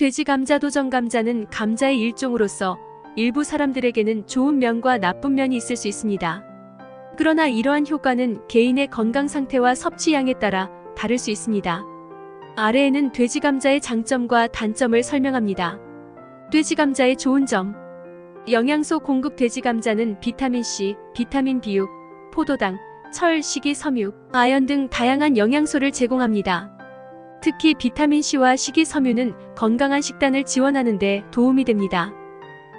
돼지 감자 도전 감자는 감자의 일종으로서 일부 사람들에게는 좋은 면과 나쁜 면이 있을 수 있습니다. 그러나 이러한 효과는 개인의 건강 상태와 섭취량에 따라 다를 수 있습니다. 아래에는 돼지 감자의 장점과 단점을 설명합니다. 돼지 감자의 좋은 점. 영양소 공급 돼지 감자는 비타민 C, 비타민 B6, 포도당, 철, 식이, 섬유, 아연 등 다양한 영양소를 제공합니다. 특히 비타민 C와 식이섬유는 건강한 식단을 지원하는 데 도움이 됩니다.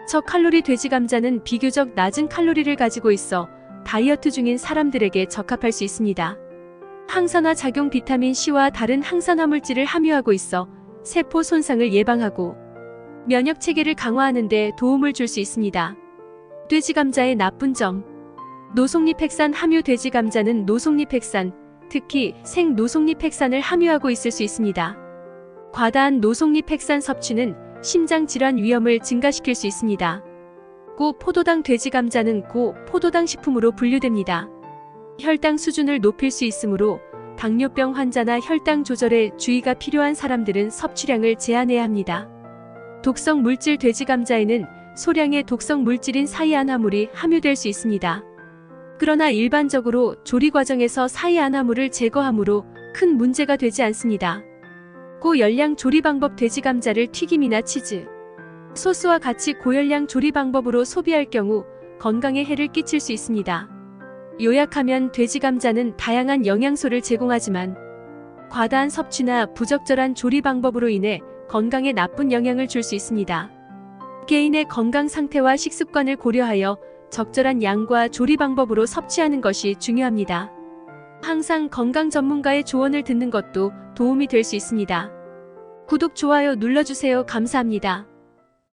저칼로리 돼지 감자는 비교적 낮은 칼로리를 가지고 있어 다이어트 중인 사람들에게 적합할 수 있습니다. 항산화 작용 비타민 C와 다른 항산화 물질을 함유하고 있어 세포 손상을 예방하고 면역 체계를 강화하는 데 도움을 줄 수 있습니다. 돼지 감자의 나쁜 점. 노송잎 핵산 함유 돼지 감자는 노송잎 핵산, 특히 생 노송잎 핵산을 함유하고 있을 수 있습니다. 과다한 노송잎 핵산 섭취는 심장 질환 위험을 증가시킬 수 있습니다. 고 포도당 돼지 감자는 고 포도당 식품으로 분류됩니다. 혈당 수준을 높일 수 있으므로 당뇨병 환자나 혈당 조절에 주의가 필요한 사람들은 섭취량을 제한해야 합니다. 독성 물질 돼지 감자에는 소량의 독성 물질인 사이안화물이 함유될 수 있습니다. 그러나 일반적으로 조리 과정에서 사이 안화물을 제거하므로 큰 문제가 되지 않습니다. 고열량 조리 방법 돼지 감자를 튀김이나 치즈, 소스와 같이 고열량 조리 방법으로 소비할 경우 건강에 해를 끼칠 수 있습니다. 요약하면 돼지 감자는 다양한 영양소를 제공하지만 과다한 섭취나 부적절한 조리 방법으로 인해 건강에 나쁜 영향을 줄 수 있습니다. 개인의 건강 상태와 식습관을 고려하여 적절한 양과 조리 방법으로 섭취하는 것이 중요합니다. 항상 건강 전문가의 조언을 듣는 것도 도움이 될 수 있습니다. 구독, 좋아요 눌러주세요. 감사합니다.